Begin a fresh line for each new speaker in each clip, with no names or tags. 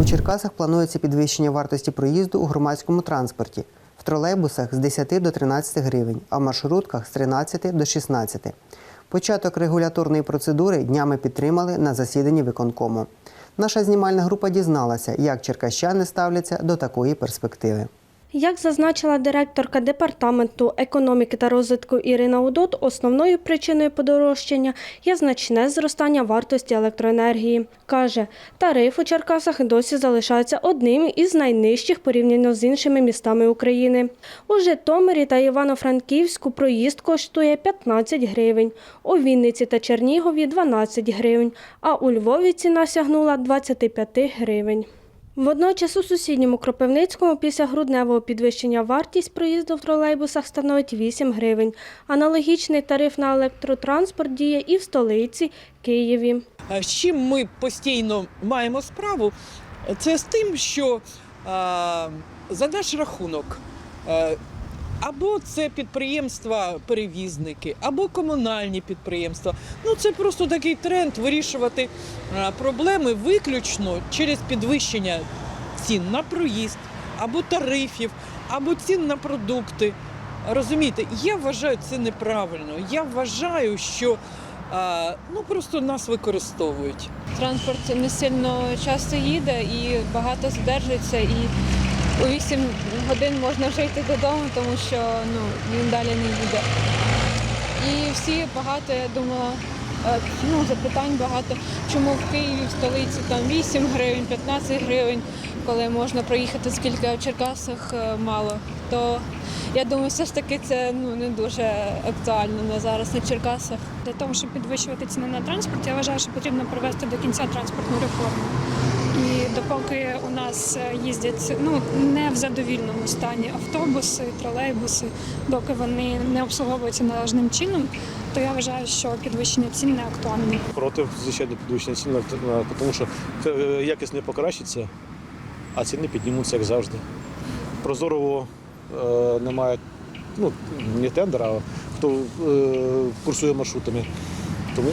У Черкасах планується підвищення вартості проїзду у громадському транспорті. В тролейбусах з 10 до 13 гривень, а в маршрутках з 13 до 16. Початок регуляторної процедури днями підтримали на засіданні виконкому. Наша знімальна група дізналася, як черкащани ставляться до такої перспективи.
Як зазначила директорка департаменту економіки та розвитку Ірина Удот, основною причиною подорожчання є значне зростання вартості електроенергії. Каже, тариф у Черкасах досі залишається одним із найнижчих порівняно з іншими містами України. У Житомирі та Івано-Франківську проїзд коштує 15 гривень, у Вінниці та Чернігові 12 гривень, а у Львові ціна сягнула 25 гривень. Водночас у сусідньому Кропивницькому після грудневого підвищення вартість проїзду в тролейбусах становить 8 гривень. Аналогічний тариф на електротранспорт діє і в столиці Києві.
З чим ми постійно маємо справу, це з тим, що за наш рахунок або це підприємства-перевізники, або комунальні підприємства. Ну це просто такий тренд вирішувати проблеми виключно через підвищення цін на проїзд, або тарифів, або цін на продукти. Розумієте, я вважаю це неправильно. Я вважаю, що а, ну просто нас використовують.
Транспорт не сильно часто їде і багато задержується. І у 8 годин можна вже йти додому, тому що ну, він далі не їде. І всі багато, я думала, е, ну, запитань багато, чому в Києві, в столиці там 8 гривень, 15 гривень, коли можна проїхати скільки, в Черкасах е, мало. То я думаю, все ж таки це ну, не дуже актуально на зараз на Черкасах.
Для того, щоб підвищувати ціни на транспорт, я вважаю, що потрібно провести до кінця транспортну реформу. І допоки у нас е, їздять ну не в задовільному стані автобуси, тролейбуси, доки вони не обслуговуються належним чином, то я вважаю, що підвищення цін не актуальне.
Проти звичайно підвищення цін, тому що е, якість не покращиться, а ціни піднімуться як завжди. Прозорого е, немає ну, не тендера, а хто курсує маршрутами. Тому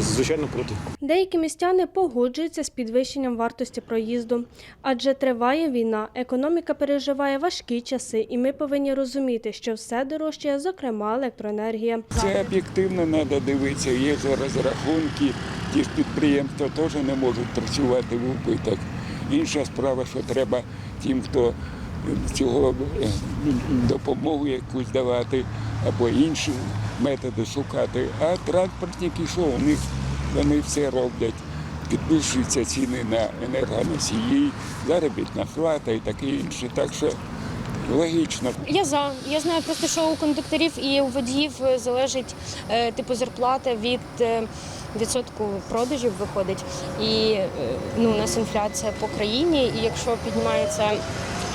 звичайно проти.
Деякі містяни погоджуються з підвищенням вартості проїзду, адже триває війна, економіка переживає важкі часи, і ми повинні розуміти, що все дорожчає, зокрема електроенергія.
Це об'єктивно треба дивитися. Є зараз рахунки, ті ж підприємства теж не можуть працювати в убиток. Інша справа, що треба тим, хто цього е, допомогу якусь давати або інші методи шукати. А транспортники, що у них вони все роблять. Підвищуються ціни на енергоносії, заробітна плата і таке інше. Так що логічно.
Я за. Я знаю просто, що у кондукторів і у водіїв залежить е, типу зарплата від е, відсотку продажів виходить. І е, ну, у нас інфляція по країні, і якщо піднімається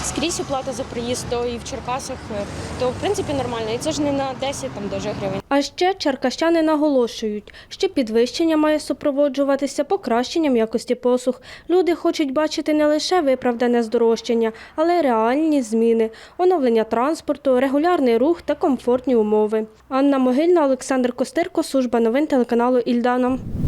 скрізь оплата за проїзд, то і в Черкасах, е, то в принципі нормально. І це ж не на 10 там даже гривень.
А ще черкащани наголошують, що підвищення має супроводжуватися покращенням якості послуг. Люди хочуть бачити не лише виправдане здорожчання, але й реальні зміни, оновлення транспорту, регулярний рух та комфортні умови. Анна Могильна, Олександр Костирко, служба новин телеканалу Ільдана.